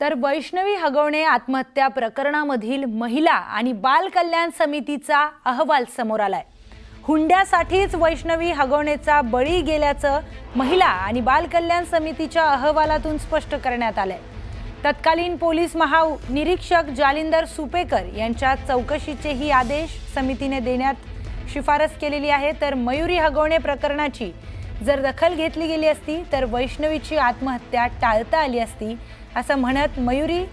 तर वैष्णवी हगवणे आत्महत्या प्रकरणामधील महिला आणि बाल कल्याण समितीचा अहवाल समोर आलाय. हुंड्यासाठीच वैष्णवी हगवणेचा बळी गेल्याचं महिला आणि बाल कल्याण समितीच्या अहवालातून स्पष्ट करण्यात आलंय. तत्कालीन पोलीस महानिरीक्षक जालिंदर सुपेकर यांच्या चौकशीचेही आदेश समितीने देण्यात शिफारस केलेली आहे. तर मयुरी हगवणे प्रकरणाची जर दखल घेतली गेली असती तर वैष्णवीची आत्महत्या टाळता आली असती असं म्हणत मयुरी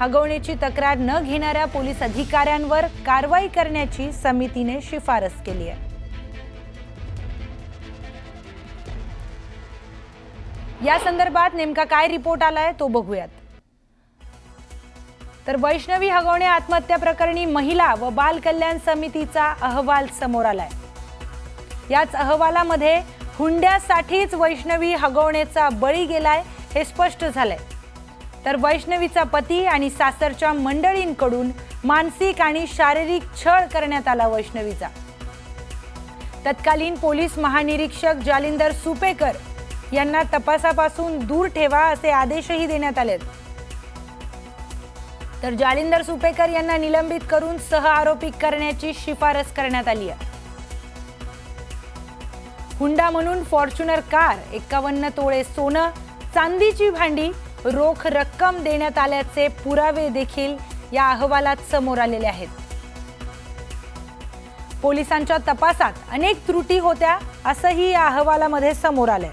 हगवण्याची तक्रार न घेणाऱ्या पोलीस अधिकाऱ्यांवर कारवाई करण्याची समितीने शिफारस केली आहे. या संदर्भात नेमका काय रिपोर्ट आलाय तो बघूयात. तर वैष्णवी हगवणे आत्महत्या प्रकरणी महिला व बाल कल्याण समितीचा अहवाल समोर आलाय. याच अहवालामध्ये हुंड्यासाठीच वैष्णवी हगवण्याचा बळी गेलाय हे स्पष्ट झालंय. तर वैष्णवीचा पती आणि सासरच्या मंडळींकडून मानसिक आणि शारीरिक छळ करण्यात आला वैष्णवीचा. तत्कालीन पोलीस महानिरीक्षक जालिंदर सुपेकर यांना तपासापासून दूर ठेवा असे आदेशही देण्यात आले तर जालिंदर सुपेकर यांना निलंबित करून सह आरोपी करण्याची शिफारस करण्यात आली आहे. हुंडा म्हणून फॉर्च्युनर कार एकावन्न तोळे सोनं चांदीची भांडी रोख रक्कम देण्यात आल्याचे पुरावे देखील या अहवालात समोर आलेले आहेत. पोलिसांच्या तपासात अनेक त्रुटी होत्या असंही या अहवालामध्ये समोर आलंय.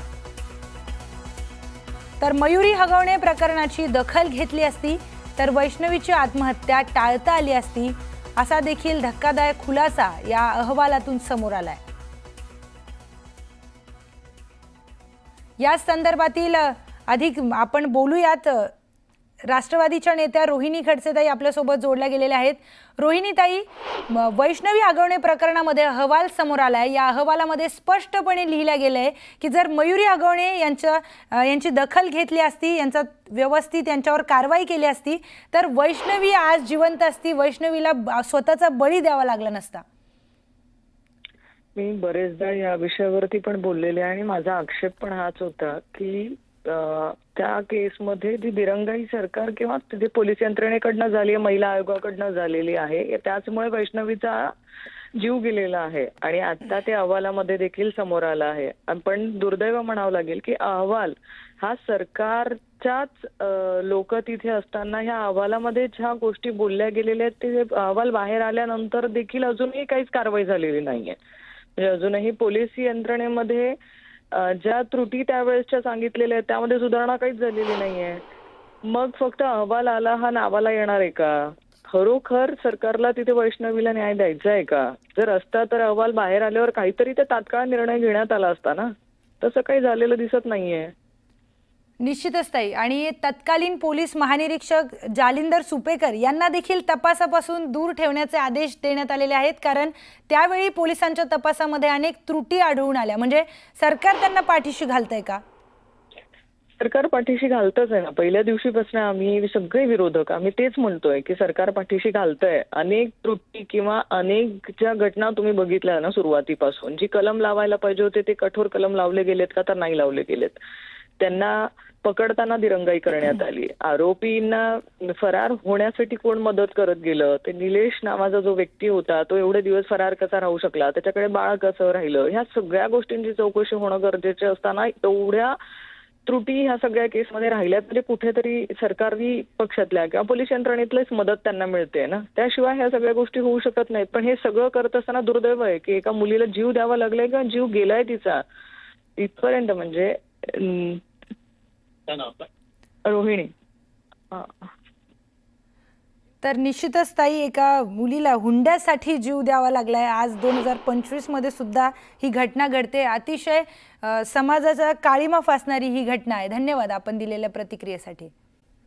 तर मयुरी हगवणे प्रकरणाची दखल घेतली असती तर वैष्णवीची आत्महत्या टाळता आली असती असा देखील धक्कादायक खुलासा या अहवालातून समोर आलाय. या संदर्भातील अधिक आपण बोलूयात राष्ट्रवादीच्या नेत्या रोहिणी खडसेताई आपल्यासोबत जोडल्या गेलेल्या आहेत. रोहिणीताई वैष्णवी आगवणे प्रकरणामध्ये अहवाल समोर आला आहे या अहवालामध्ये स्पष्टपणे लिहिलं आहे की जर मयुरी आगवणे यांच्या यांची दखल घेतली असती यांचा व्यवस्थित यांच्यावर कारवाई केली असती तर वैष्णवी आज जिवंत असती. वैष्णवीला स्वतःचा बळी द्यावा लागला नसता. मी बरेचदा या विषयावरती पण बोललेले आहे आणि माझा आक्षेप पण हाच होता की त्या केसमध्ये जी दिरंगाई सरकार किंवा तिथे पोलीस यंत्रणेकडनं झाली आहे महिला आयोगाकडनं झालेली आहे त्याचमुळे वैष्णवीचा जीव गेलेला आहे आणि आता ते अहवालामध्ये देखील समोर आला आहे. पण दुर्दैव म्हणावं लागेल की अहवाल हा सरकारच्याच लोक तिथे असताना ह्या अहवालामध्ये ज्या गोष्टी बोलल्या गेलेल्या आहेत ते अहवाल बाहेर आल्यानंतर देखील अजूनही काहीच कारवाई झालेली नाहीये. म्हणजे अजूनही पोलीस यंत्रणेमध्ये ज्या त्रुटी त्यावेळेसच्या सांगितलेल्या आहेत त्यामध्ये सुधारणा काहीच झालेली नाहीये. मग फक्त अहवाल आला हा नावाला येणार आहे का? खरोखर सरकारला तिथे वैष्णवीला न्याय द्यायचा आहे का? जर असता तर अहवाल बाहेर आल्यावर काहीतरी ते तात्काळ निर्णय घेण्यात आला असता ना? तसं काही झालेलं दिसत नाहीये. निश्चितच ताई. आणि तत्कालीन पोलीस महानिरीक्षक जालिंदर सुपेकर यांना देखील तपासापासून दूर ठेवण्याचे आदेश देण्यात आलेले आहेत. कारण त्यावेळी पोलिसांच्या तपासामध्ये अनेक त्रुटी आढळून आल्या. म्हणजे सरकार त्यांना पाठीशी घालतंय का? सरकार पाठीशी घालतच आहे ना. पहिल्या दिवशीपासून आम्ही सगळे विरोधक आम्ही तेच म्हणतोय की सरकार पाठीशी घालतंय. अनेक त्रुटी किंवा अनेक ज्या घटना तुम्ही बघितल्या ना सुरुवातीपासून जी कलम लावायला पाहिजे होते ते कठोर कलम लावले गेलेत का तर नाही लावले गेलेत. त्यांना पकडताना दिरंगाई करण्यात आली. आरोपींना फरार होण्यासाठी कोण मदत करत गेलं? ते निलेश नावाचा जो व्यक्ती होता तो एवढे दिवस फरार कसा राहू शकला? त्याच्याकडे बाळ कसं राहिलं? ह्या सगळ्या गोष्टींची चौकशी होणं गरजेचे असताना एवढ्या त्रुटी ह्या सगळ्या केसमध्ये राहिल्या तरी कुठेतरी सरकारी पक्षातल्या किंवा पोलीस यंत्रणेतलीच मदत त्यांना मिळते ना? त्याशिवाय ह्या सगळ्या गोष्टी होऊ शकत नाहीत. पण हे सगळं करत असताना दुर्दैव आहे की एका मुलीला जीव द्यावा लागलाय किंवा जीव गेलाय तिचा. इथपर्यंत म्हणजे रोहिणी. तर निश्चितच ताई एका मुलीला हुंड्यासाठी जीव द्यावा लागलाय. आज दोन हजार पंचवीसमध्ये सुद्धा ही घटना घडते. अतिशय समाजाचा काळीमा फासणारी ही घटना आहे. धन्यवाद आपण दिलेल्या प्रतिक्रियेसाठी.